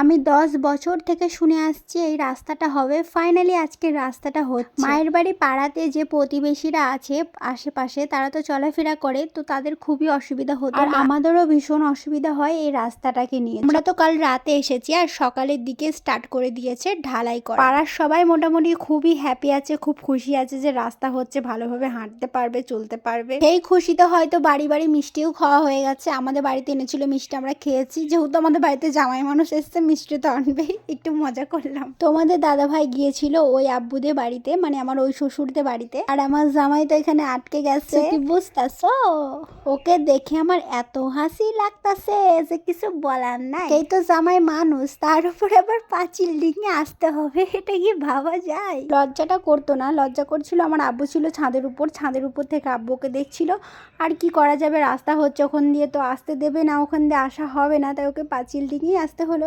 আমি দশ বছর থেকে শুনে আসছি এই রাস্তাটা হবে। ফাইনালি আজকে রাস্তাটা হচ্ছে। মায়ের বাড়ি পাড়াতে যে প্রতিবেশীরা আছে আশেপাশে তারা তো চলাফেরা করে তো তাদের খুবই অসুবিধা হতো আর আমাদেরও ভীষণ অসুবিধা হয় এই রাস্তাটাকে নিয়ে। আমরা তো কাল রাতে এসেছি আর সকালের দিকে স্টার্ট করে দিয়েছে ঢালাই করা। পাড়ার সবাই মোটামুটি খুবই হ্যাপি আছে খুব খুশি আছে যে রাস্তা হচ্ছে ভালোভাবে হাঁটতে পারবে চলতে পারবে। সেই খুশিতে হয়তো বাড়ি বাড়ি মিষ্টিও খাওয়া হয়ে গেছে। আমাদের বাড়িতে এনেছিল মিষ্টি আমরা খেয়েছি। যেহেতু আমাদের বাড়িতে জামাই মানুষ এসছে মিষ্টি তো আনবেই একটু মজা করলাম। তোমাদের দাদা ভাই গিয়েছিল ওই আব্বুদের বাড়িতে মানে আমার ওই শ্বশুরদের বাড়িতে। আর আমার জামাই তো এখানে আটকে গেছে। কি বুঝতেছো? ওকে দেখে আমার এত হাসি লাগতাছে যে কিছু বলার নাই। এই তো জামাই মানুষ তার উপরে আবার পাঁচিল ডিঙে আসতে হবে এটা কি ভাবা যায়? লজ্জাটা করতো না লজ্জা করছিল আমার আব্বু ছিল ছাদের উপর ছাদের উপর থেকে আব্বুকে দেখছিল। আর কি করা যাবে রাস্তা হচ্ছে ওখান দিয়ে তো আসতে দেবে না ওখান দিয়ে আসা হবে না তাই ওকে পাঁচিল ডিঙেই আসতে হলো।